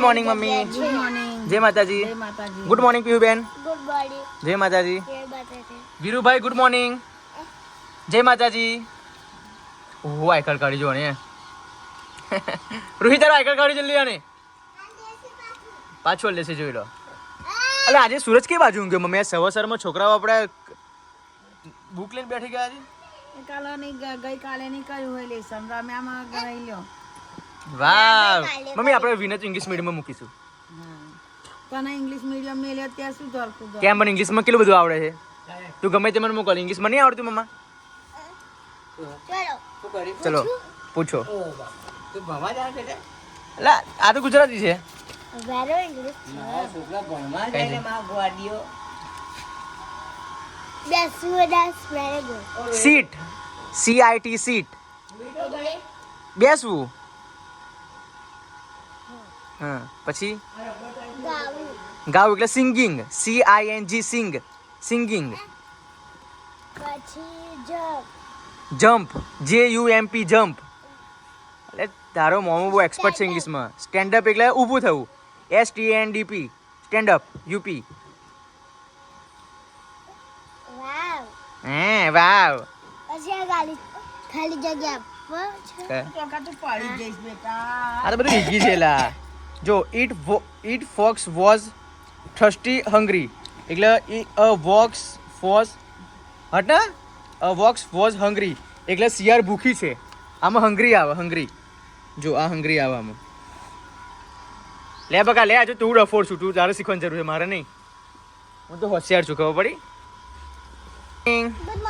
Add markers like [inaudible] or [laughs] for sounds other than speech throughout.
Good morning mummy જય માતાજી good morning પીયુબેન જય માતાજી વીરુભાઈ ગુડ મોર્નિંગ જય માતાજી ઓ આઈ કાઢી જો ને રોહિત તારો કાઢી જલ્દી આને પાછો લેશે જોઈ લો અલે આજે સૂરજ કઈ બાજુ ઊંઘ્યો મમ્મી આ સવાર છોકરાઓ આપણે બુક લઈને બેઠી ગયા છે કાલે ની ગઈ કાલે ની કર્યું હોય લેસન રમ્યામાં ગઈ લ્યો. વાવ. મમ્મી આપણે વિનત ઇંગ્લિશ મીડિયમમાં મૂકીશું. તને ઇંગ્લિશ મીડિયમ મેલ્યો ત્યાં શું ધરતું કેમ મને ઇંગ્લિશમાં કેટલું બધું આવડે છે? તું ગમે તે મને મોકલ. ઇંગ્લિશમાં નહીં આવડતું મમ્મા. ચલો. પૂછો? લા આ તો ગુજરાતી છે. સીટ સીઆઈટી સીટ બેસવું. હા પછી? ગાવું. ગાવું એટલે singing C I N G sing singing jump J U M P jump એટલે તારો મોમો બહુ એક્સપર્ટ છે ઇંગ્લિશમાં સ્ટેન્ડ અપ એટલે ઊભું થવું. S T N D P stand up U P hey wow ખાલી ખાલી જગ્યા પર છે. ચોકા તું પડી જઈશ બેટા. આ બધું ઈઝી છે લા. જો it it fox was thirsty hungry. એટલે ઈ અ વોક્સ ફોઝ હટ અ વોક્સ વોઝ હંગ્રી. એટલે શિયાળ ભૂખી છે. આમાં હંગ્રી આવે હંગ્રી. જો આ હંગ્રી આવે આમાં. લે બકા લે આજે તું ડફોડ છું. તું તારે શીખવાની જરૂર છે મારે નહીં. હું તો હોશિયાર છું ખબર પડી? ગુડ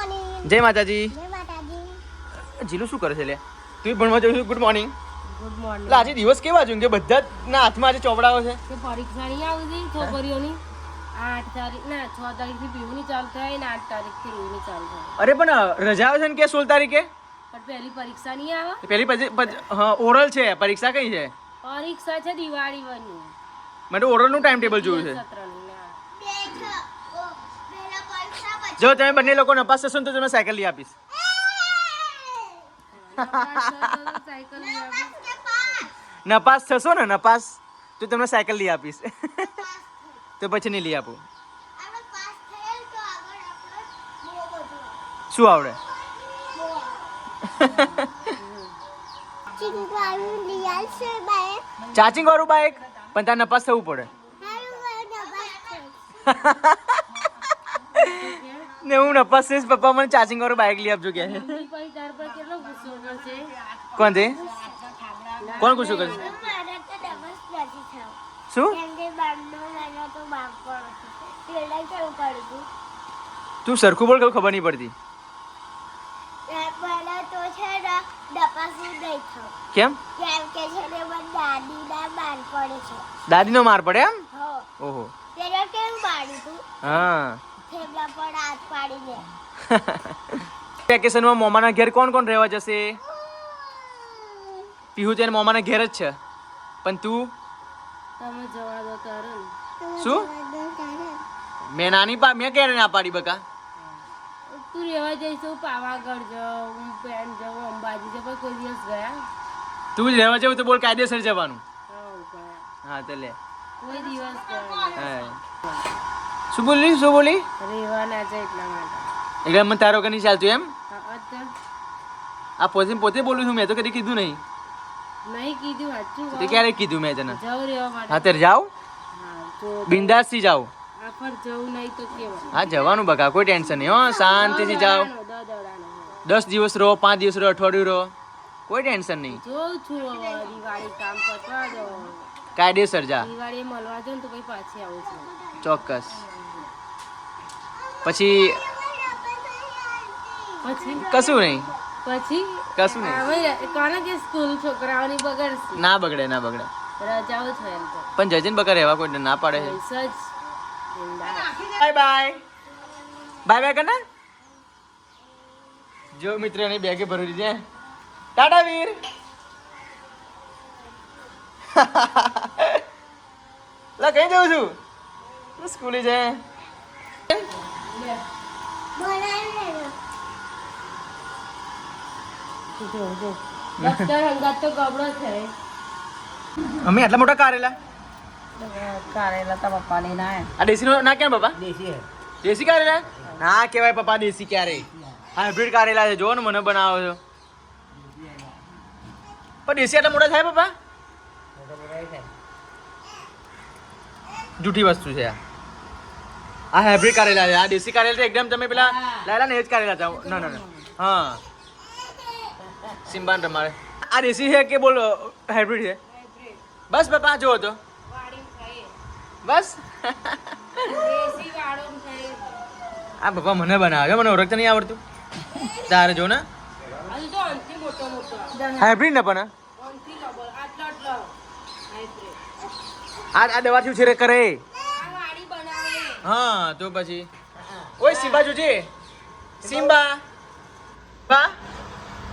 જય માતાજી. જય માતાજી. જીલું શું કરે છે લે? તું ભણવા જવું છું ગુડ મોર્નિંગ ગુડ મોર્નિંગ એટલે આજે દિવસ કેવા છે? કે બધા ના હાથમાં આજે ચોપડાઓ છે. કે પરીક્ષા નહીં આવતી છોકરીઓની. આઠ તારીખ ના છ તારીખથી પીવુંની ચાલુ થાય ને આઠ તારીખથી ઈવની ચાલુ થાય. અરે પણ રજા આવે છે ને કે સોળ તારીખે? પણ પહેલી પરીક્ષા નહીં આવે? હા ઓરલ છે. પરીક્ષા કઈ છે? પરીક્ષા છે દિવાળી બની મેં તો ઓરલનું ટાઈમ ટેબલ જોયું છે. પહેલા જો તમે બંને લોકો નપાસ થશો તો તમે સાયકલ લઈ આપીશ. સાયકલ લઈ આવી. નપાસ થશો ને નપાસ તો તમને સાયકલ લઈ આપીશ. તો પછી નહીં લઈ આપું. તો શું આવડે? ચાર્જિંગ વાળું બાઇક પણ તારે નપાસ થવું પડે. ને હું નપાસ થઈશ પપ્પા મને ચાર્જિંગ વાળું બાઇક લઈ આપજો કે. કોણ છે કોણ ગુસ્સો મારે તો શું? સરખું બોલ કઉ ખબર નહીં પડતી. કેમ? દાદી ને માર પડે એમ? ઓહો. હા. [laughs] વેકેશનમાં મોમાના ઘેર કોણ કોણ રહેવા જશે? પીહુ તેના મોમાના ઘેર જ છે. પણ તું? તમે જવા દો તારે શું? મેં નાની પા મેં ક્યારે ના પાડી બકા? તું રહેવા જઈશું પાવાગઢ જાઉં હું પેન જાઉં અંબાજી જાઉં કોઈ દિવસ ગયા? તું જ રહેવા જવું તો બોલ કાયદેસર જવાનું. હા તો લે. કોઈ દિવસ. શું બોલી શું બોલી? રહેવા ના જાય એટલા માટે. એટલે મને તારો કે નહીં ચાલતું એમ? આ પોતે પોતે બોલું છું મેં તો કદી કીધું નહીં. નહીં કીધું સાચું તે ક્યારે કીધું મેં તને? અત્યારે માટે. હા પર જવું નહીં તો કેવું હા જવાનું બકા કોઈ ટેન્શન નહીં હો શાંતિથી જાઓ દસ દિવસ રહો પાંચ દિવસ રહો અઠવાડિયું રહો કોઈ ટેન્શન નહીં. કાયદેસર જા. ચોક્કસ. પછી? કશું નહીં. પછી કશું નહીં. હવે કોને કે સ્કૂલ છોકરાઓની બગડશે? ના બગડે ના બગડે. રજાઓ છે એમ તો. પણ જજન બગડે એવા કોઈ ના પાડે છે. Bye bye. બાય બાય કને? જો મિત્ર એની બેગે ભરી છે. ટાટા વીર. લા કઈ જઉં છું? સ્કૂલે જાય બનાવી લેજો જો જો તો ગબડો છે. અમે આટલા મોટા કારેલા કારેલા તા પપ્પા લઈને આ દેશી નો ના કેમ બાપા દેશી દેશી કારેલા ના કહેવાય પપ્પા દેશી ક્યારે. હાઇબ્રિડ કારેલા છે. જો ને મને બનાવો છો. પણ દેશી આટલા મોટા થાય પપ્પા? જૂઠી વસ્તુ છે આ. આ હાઇબ્રિડ કારેલા છે. આ દેશી કારેલા તો એકદમ તમે પેલા લાયેલા ને એ જ કારેલા જાઓ. ના ના ના. હા. સિમ્બાન તમારે આ દેશી છે કે બોલો હાઇબ્રિડ છે? બસ પપ્પા જો તો. બસ. આ બાપા મને બનાવે મને ઓળખતા નહીં આવડતું. તારે જો ને હાઇબ્રિડ ને પણ આ આ દવા શું છે કરે? હા તો પછી. ઓય સિમ્બા જોજે. સિમ્બા બા.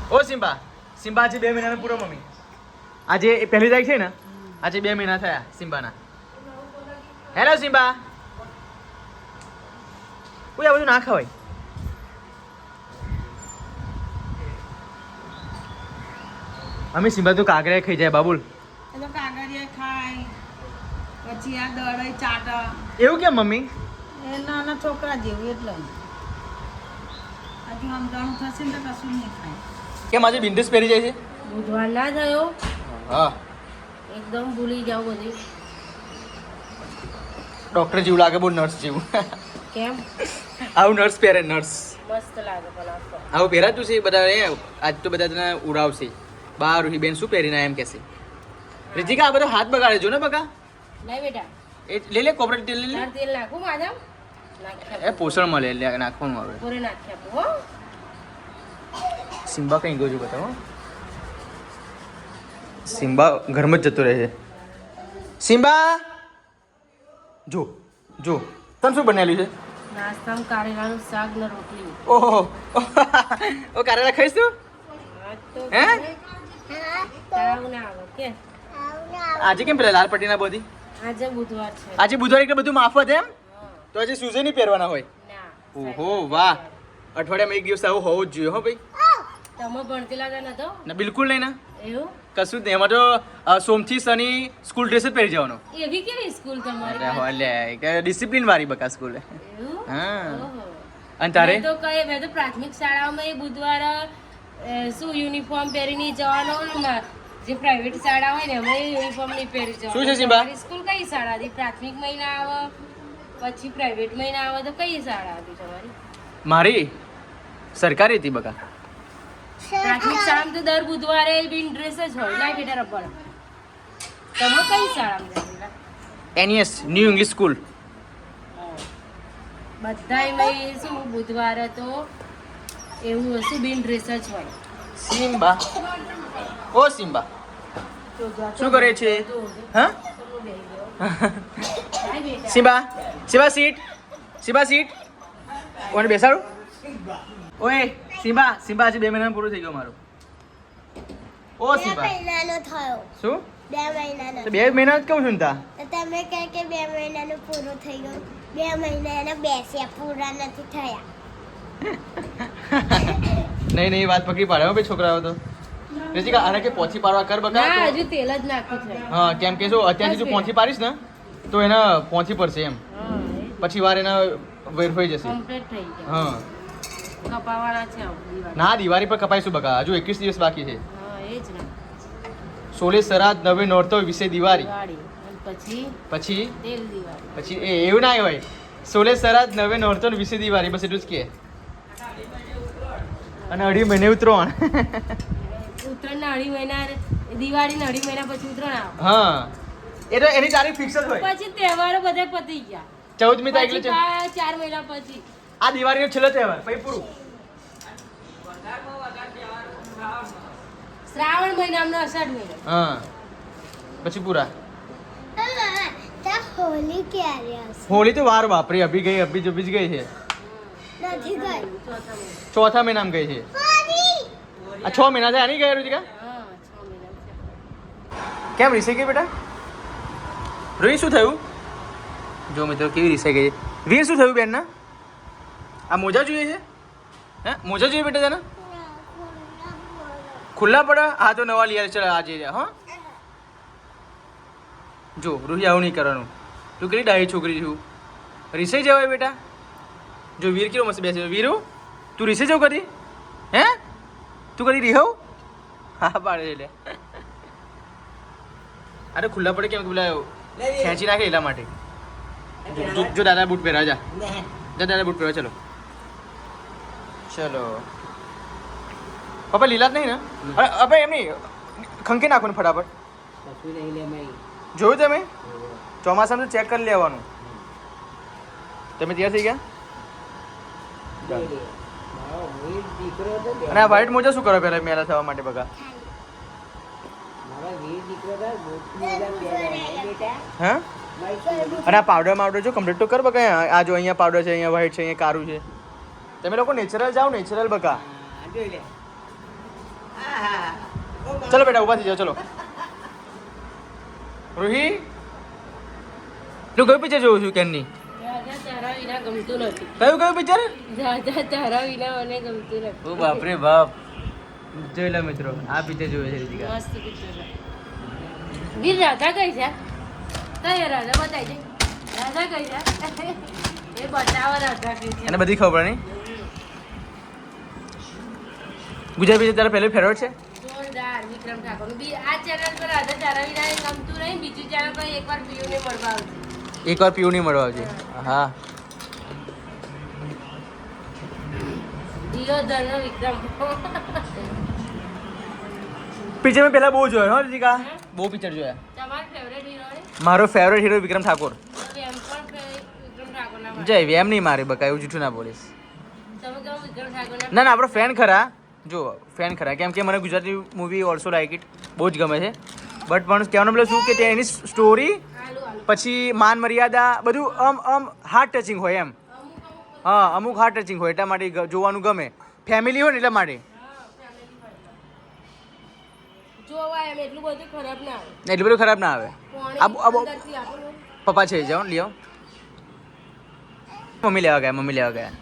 ઓ સિમ્બા સિમ્બા આજે બે મહિનાનો પૂરો મમ્મી. આજે પહેલી તારીખ છે ને? આજે બે મહિના થયા સિમ્બાના. Hello Simba. કોઈ આ બધું ના ખવાય. અમે સિમ્બા તો કાગરે ખાઈ જાય બાબુલ. કાગળિયા ખાય પછી આ દળાઈ ચાટા. એવું કેમ મમ્મી? એ નાના છોકરા જેવું એટલે. હજુ સમજાણું થશે ને તો કશું નહીં ખાય. કેમ આજે બિંદુસ પહેરી જાય છે? બુધવાર ના થયો. હા. એકદમ ભૂલી જાવ બધી. ડોક્ટર જેવું લાગે બહુ નર્સ જેવું. કેમ? આવું નર્સ પહેરે નર્સ. મસ્ત લાગે પણ આવું પહેરાતું છે બધા એ આજ તો બધા તને ઉડાવશે. બા રૂહી બેન શું પહેરીને એમ કહેશે? રીતિકા આ બધો હાથ બગાડે જો ને બકા? નહીં બેટા. એ લે લે કોપરેટ તેલ લે લે. તેલ નાખું માધા એ પોષણ મળે એટલે નાખવાનું આવે. પૂરે નાખ્યા હો. સિમ્બા કઈ ગયો છું બતાવો. સિમ્બા ઘરમાં જ જતો રહે છે. સિમ્બા! જો જો તને શું બનાવેલું છે? નાસ્તામાં કારેલાનું શાક ને રોટલી. ઓહો ઓ કારેલા ખાઈશ? તું હે? આજે કેમ પેલા લાલ પટ્ટીના બધી? આજે બુધવાર છે. આજે બુધવારે એટલે બધું માફત એમ? તો આજે સુઝે નહીં પહેરવાના હોય? ઓહો વાહ. અઠવાડિયામાં એક દિવસ આવું હોવું જ જોઈએ હો ભાઈ. તમે ભણતેલા નતો ના બિલકુલ નહીં ના. એવું? કશું જ નહીં. એમાં તો સોમથી શનિ સ્કૂલ ડ્રેસ જ પહેરી જવાનો. એવી કેવી સ્કૂલ તમારી હો ડિસિપ્લિન વાળી બકા સ્કૂલ હા. અને તારે? તો કઈ મેં તો પ્રાથમિક શાળાઓમાં એ બુધવારે શું યુનિફોર્મ પહેરીને જવાનો જે પ્રાઇવેટ શાળા હોય ને એમાં યુનિફોર્મ નહીં પહેરી જવાનું. શું છે સિમ્બા? સ્કૂલ કઈ શાળા હતી? પ્રાથમિક મહિના આવે પછી પ્રાઇવેટ મહિના આવે તો કઈ શાળા હતી તમારી? મારી? સરકારી હતી બકા. પ્રાથમિક શાળામાં તો દર બુધવારે બિન ડ્રેસ જ હોય. ના બેટા રબર. તમે કઈ શાળામાં જતા એનએસ ન્યૂ ઇંગ્લિશ સ્કૂલ બધાય શું બુધવારે તો એવું હશું બિન ડ્રેસ જ હોય. સિમ્બા. ઓ સિમ્બા. શું કરે છે? હા? Simba Simba sit Simba sit કોને બેસાડું? ઓય સિમ્બા સિમ્બા આજે બે મહિના પૂરું થઈ ગયું મારું. ઓ બે સિમ્બા મહિનાનો થયો. શું? બે મહિનાનો. તો બે મહિના જ કહું છું તા. તમે કહે કે બે મહિનાનું પૂરું થઈ ગયું. બે મહિના એના બેસ્યા પૂરા નથી થયા. નહીં નહીં વાત પકડી પાડે હો ભાઈ છોકરાઓ તો. રીતિકા આને કે પોચી પાડવા કર બકા ના હજુ તેલ જ નાખ્યું છે. હા કેમ કે જો અત્યારથી જો પોચી પાડીશ ને તો એના પહોંચી પડશે એમ. પછી વાર એના વેરફાઈ જશે. કમ્પ્લીટ થઈ ગયા હા. કપાવાળા છે ના દિવાળી પર કપાઈશું બકા? હજુ એકવીસ દિવસ બાકી છે. એ જ ને. સોલે સરાદ નવે નોરતો વિશે દિવાળી. પછી? પછી? પછી એ એવું ના હોય. સોલે સરાદ નવે નોરતો વિશે દિવાળી બસ એટલું જ કે. અને અઢી મહિને ઉતરોણ. ઉત્તરાયણ ના અઢી મહિના દિવાળી અઢી મહિના પછી ઉત્તરાયણ આવે. હા. એ તો એની તારીખ ફિક્સ જ હોય. પછી તહેવારો બધા પતી ગયા. ચૌદમી તારીખે ચાર મહિના પછી. આ દિવાળીનો છેલ્લો તહેવાર પછી પૂરું શ્રાવણ મહિના અષાઢ મહિનો. હા. પછી પૂરા. હોલી ક્યારે હોળી તો વાર બાપરી અભી ગઈ અભી જ અભી જ ગઈ છે. નથી ગઈ ચોથા મહિનામાં ગઈ છે. આ છ મહિના થયા નહીં ગયા રુચિકા? છ કેમ રીસે ગઈ બેટા? રોહી શું થયું? જો મિત્રો કેવી રીસે ગઈ વીર શું થયું બેન ના આ મોજા જોઈએ છે? હે? મોજા જોઈએ બેટા તને? ખુલ્લા પડે? હા તો નવા લઈ ચાલ આજે હા. જો રૂહી આવું નહીં કરવાનું. તું કેટલી ડાહી છોકરી છું? રીસે જવાય બેટા? જો વીર કેવો મસ્ત બેસે વીરુ તું રીસે જવું કદી? હે? તું કરી રિહવ હા પાડે એટલે અરે ખુલ્લા પડે કેમ પેલા ખેંચી નાખે એટલા માટે. જો- દાદા બૂટ પહેરા જા. દાદા બૂટ પહેરા ચલો. ચલો. પપ્પા લીલા જ નહીં ને? અરે અબે એમ નહીં. ખંકી નાખો ને ફટાફટ. જોયું તમે? ચોમાસામાં ચેક કરી લેવાનું. તમે તૈયાર થઈ ગયા? અને આ વ્હાઈટ મોજા શું કરો પહેલા મેલા થવા માટે બગા હા? અને આ પાવડર માવડર જો કમ્પ્લીટ તો કર બગા આ જો અહીંયા પાવડર છે અહીંયા વ્હાઈટ છે અહીંયા કારું છે. તમે લોકો નેચરલ જાઓ નેચરલ બકા. ચલો બેટા ઊભા થઈ જાઓ ચલો. રૂહી? તું કયું પિક્ચર જોઉં છું ગમતું કયું કયું પિક્ચર ઓ બાપ રે બાપ. જોઈ લો મિત્રો આ પિક્ચર જોવે છે રીતિકા. મસ્ત વીર રાધા કઈ છે? કઈ રાધા બતાવી દે. રાધા કઈ છે? એ બતાવો રાધા કઈ છે? એને બધી ખબર નહીં? ગુજરાતી બીજા તારા પહેલો ફેવરેટ છે? જોરદાર વિક્રમ ઠાકોર. બી આ ચેનલ પર રાધા તારા વિના ગમતું નહીં બીજું ચેનલ પર એકવાર પીયુને મળવા આવજો. એકવાર પીવું નહીં મળવા આવજે. હા. વિક્રમ. પિક્ચર મેં પહેલા બહુ જોયો હો રીતિકા બહુ પિક્ચર જોયા. તમારો ફેવરેટ હીરો મારો ફેવરેટ હીરો વિક્રમ ઠાકોર. જય એમ નહીં મારે બકા એવું જૂઠું ના બોલીશ. ના ના આપણો ફેન ખરા. જો ફેન ખરા. કેમ કે મને Gujarati movie also like it બહુ જ ગમે છે. બટ પણ કહેવાનો મતલબ શું કે ત્યાં એની સ્ટોરી પછી માન મર્યાદા બધું આમ આમ હાર્ટ ટચિંગ હોય એમ. હા અમુક હાર્ટ ટચિંગ હોય એટલા માટે જોવાનું ગમે. ફેમિલી હોય ને એટલા માટે. એટલું બધું ખરાબ ના આવે. પપ્પા છે જાઓ લ્યો. મમ્મી લેવા ગયા મમ્મી લેવા ગયા.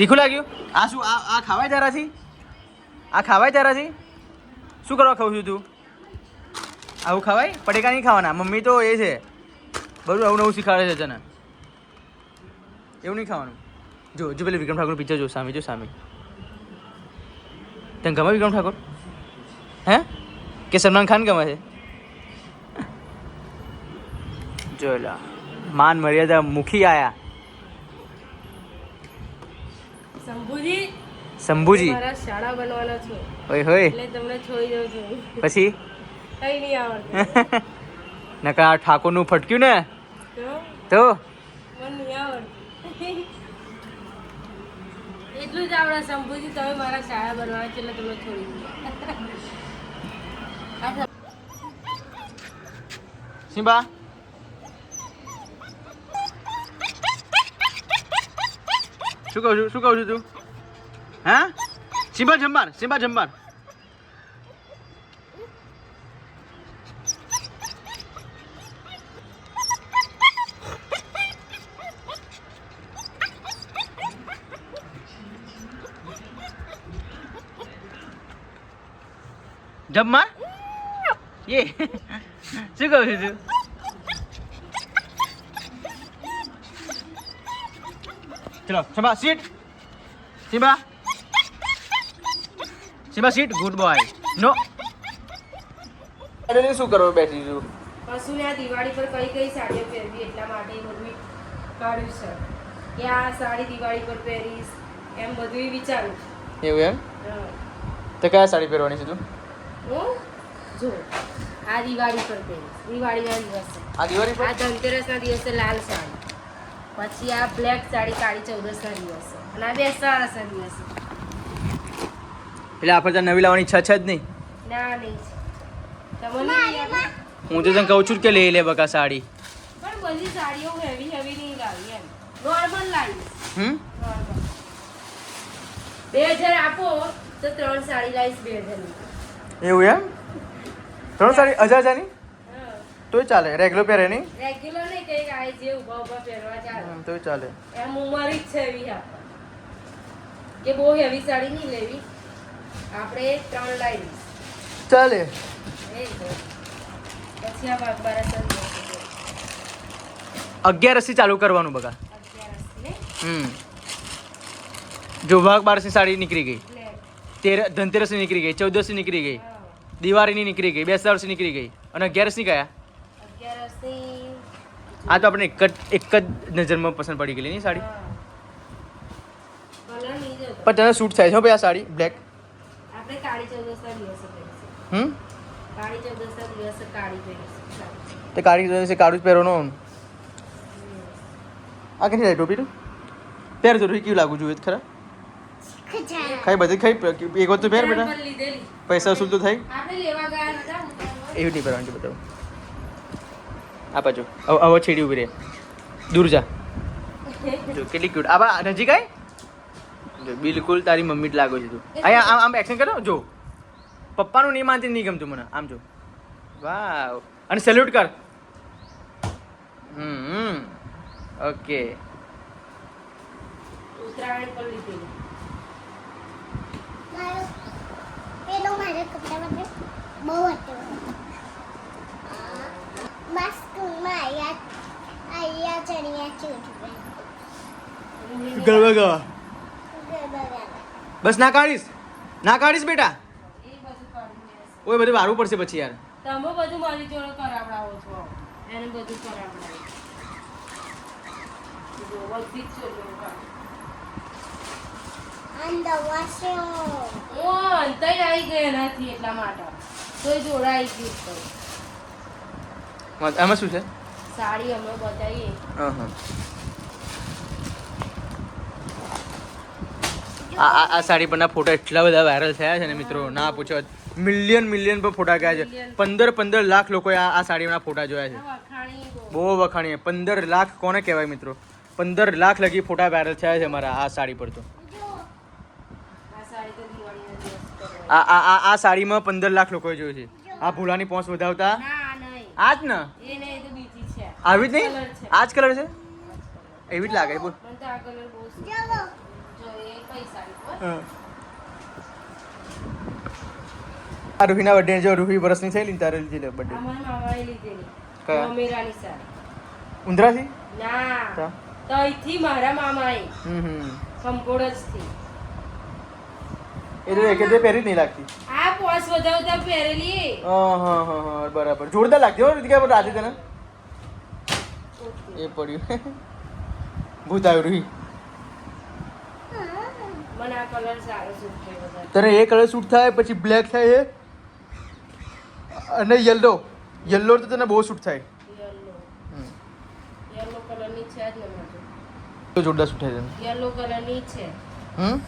તીખું લાગ્યું? આ શું, આ આ ખાવાય તારાથી આ ખાવાય તારાથી શું કરવા ખાઉં છું તું? આવું ખવાય? પટેકા નહીં ખાવાના. મમ્મી તો એ છે. બધું આવું નવું શીખવાડે છે તને. એવું નહીં ખાવાનું. જો જો પેલી વિક્રમ ઠાકોર પિક્ચર જો, સામે જો સામે. તને ગમે વિક્રમ ઠાકોર? હે? કે સલમાન ખાન ગમે છે? જોયેલા માન મર્યાદા મુખી આયા. શંભુજી શંભુજી. મારા શાળા બનવાના છો. ઓય હોય. એટલે તમને છોડી દઉં છું. પછી? કઈ નહીં આવડતું. [laughs] નકા આ ઠાકોરનું ફટક્યું ને? તો? મને નહીં આવડતું. એટલું જ આવડે શંભુજી તમે મારા શાળા બનવાના છે એટલે તમને છોડી દઉં. સિમ્બા? શું કહું છું? શું કહું છું તું? હા? સિમ્બા જંબાર સિમ્બા ये [laughs] શું કહું છું તું? ચલો Simba sit. Simba Simba sit. Good boy no અરે શું કરવા બેઠી છું? કશુંને આ દિવાળી પર કઈ કઈ સાડીઓ પહેરવી એટલા માટે મમ્મી કાઢ્યું છે. કે આ સાડી દિવાળી પર પહેરીશ એમ બધું વિચારું એવું એમ? તો કયા સાડી પહેરવાની છે તું? હું? જો આ દિવાળી પર પહેરીશ. દિવાળીના દિવસે. આ દિવાળી પર? આ ધનતેરસના દિવસે લાલ સાડી. પછી આ બ્લેક સાડી કાળી ચૌદસના દિવસે. અને આ બેસવાળસના દિવસે. એટલે આપણે ત્યાં નવી લાવવાની ઈચ્છા છે જ નહીં? ના નહીં? હું તો તને કહું છું કે લઈ લે બકા સાડી. પણ બધી સાડીઓ હેવી હેવી નહીં લાવી એમ. નોર્મલ લાવી. હમ? બે હજાર આપો તો ત્રણ સાડી લાવીશ બે હજાર એવું એમ? ત્રણ સાડી હજાર હજારની? તોય ચાલે રેગ્યુલર પહેરે નહીં રેગ્યુલર નહીં કઈ આ જે ઊભા ઊભા પહેરવા ચાલે. તોય ચાલે. એમ ઉંમર જ છે એવી કે બહુ હેવી સાડી નહીં લેવી. આપણે ત્રણ લાવીશ ચાલે. પછી આ. અગિયારસથી ચાલુ કરવાનું બગા હમ. જો વાઘ બારસની સાડી નીકળી ગઈ. તેર ધનતેરસની નીકળી ગઈ ચૌદસની નીકળી ગઈ. દિવાળીની નીકળી ગઈ બેસતા વર્ષની નીકળી ગઈ. અને અગિયારસની કયા? આ તો આપણે એક જ એક જ નજરમાં પસંદ પડી ગયેલી નહીં સાડી. પણ તને સૂટ થાય છે હો ભાઈ આ સાડી બ્લેક આપણે કાળી ચૌદસના દિવસે હમ? કાળી ચૌદસના દિવસે કાળી પહેરીશું તે કાળી છે કાળું જ પહેરવાનો. આ કેટલી જાય ટોપી તું? પહેર તો કેવું લાગુ જોઈએ ખરા? ખાઈ બધી ખાઈ એક વાર તો પહેર બેટા. પૈસા વસૂલ તો થાય. આપણે લેવા ગયા નતા એવું નહીં પહેરવાનું છે બતાવું. આ બાજુ. હવે હવે છેડી ઊભી રહે. દૂર જા. જો કેટલી ક્યુટ આવા નજીક આય? જો બિલકુલ તારી મમ્મી જ લાગો છે તું. અહીંયા આમ આમ એક્શન કરો. જો પપ્પાનું નહીં માનતી નહીં ગમતું મને. આમ જો. વાવ. અને સેલ્યુટ કર. હમ ઓકે. ઉત્તરાયણ પર લીધી. મારો પેલો મારા કપડા માટે બહુ હતો બસ સ્કૂલમાં ચણિયા ગરબા ગાવા બસ ના કાઢીશ. ના કાઢીશ બેટા. ઓય બધું વારવું પડશે પછી યાર. તમે બધું મારી જોડે કરાવડાવો છો. એને બધું કરાવડાવો. આમાં શું છે? સાડી અમે બતાવીએ હા હા આ આ- આ સાડી પરના ફોટા એટલા બધા વાયરલ થયા છે ને મિત્રો. ના પૂછો. મિલિયન મિલિયન પર ફોટા ગયા છે. પંદર પંદર લાખ લોકોએ આ આ સાડીના ફોટા જોયા છે. બહુ. વખાણીએ. પંદર લાખ કોને કહેવાય મિત્રો? પંદર લાખ લગી ફોટા વાયરલ થયા છે મારા આ સાડી પર તો. આ સાડી તો દિવાળીના દિવસ પર આ આ આ સાડીમાં પંદર લાખ લોકોએ જોયું છે. આ ભૂલાની પહોંચ વધાવતા? ના આ જ ને? આવી જ નહીં. આ જ કલર છે? એવી જ લાગે બોલ. આ કલર બહુ જો એ કઈ સાડી પર આ રૂહીના બર્થડે જો રૂહી વર્ષની થયેલી ને તારે લીધી લે આ બર્થડે લીધેલી. કયા? ઉંદરાથી? ના. તો? તો મારા મામાએ. હમ હમ. કંકોડજથી એ તો એકે તે પહેરી જ નહીં લાગતી. આ પોસ વધાવતા પહેરેલી. હા હા હા હા બરાબર. જોરદાર લાગતી હો રીતિકા પણ રાતે તને? એ પડ્યું. ભૂત આવ્યું તને એ કલર સૂટ થાય પછી બ્લેક થાય એ અને યલો યલો તો તને બહુ સૂટ થાય. તો જોરદાર સૂટ થાય તને. યલો કલરની છે. હમ?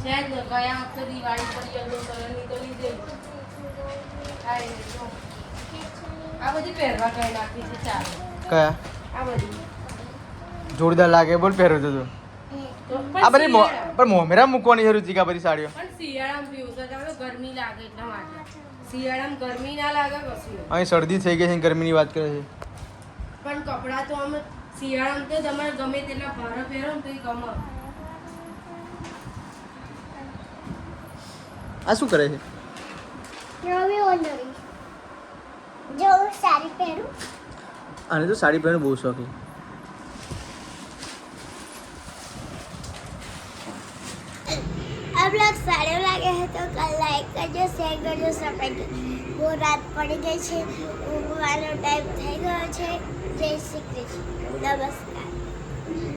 છે જ ને ગયા વખતે દિવાળી પર યલો કલરની તો લીધેલી. આ એ જો. આ બધી પહેરવા કઈ નાખી છે ચાલો. કયા? આ બધી જોરદાર લાગે બોલ પહેરો તો તું. આ બધી મો- પણ મોમેરા મૂકવાની છે કે બધી સાડીઓ? પણ શિયાળામાં પીવું તો તમે ગરમી લાગે એટલા માટે. શિયાળામાં ગરમી ના લાગે કશું. અહીં શરદી થઈ ગઈ છે ગરમીની વાત કરે છે. પણ કપડાં તો આમ શિયાળામાં તો તમારે ગમે તેટલા ભારે પહેરો ને તો ગમે. આ શું કરે છે? નવી ઓનરી જો સારી પહેરું. આને તો સાડી પહેરવાનો બહુ શોખ. છે બ્લોગ સારો લાગે છે તો લાઈક કરજો શેર કરજો સબસ્ક્રાઈબ બહુ રાત પડી ગઈ છે, ઊંઘવાનો ટાઈમ થઈ ગયો છે. જય શ્રી કૃષ્ણ. નમસ્કાર.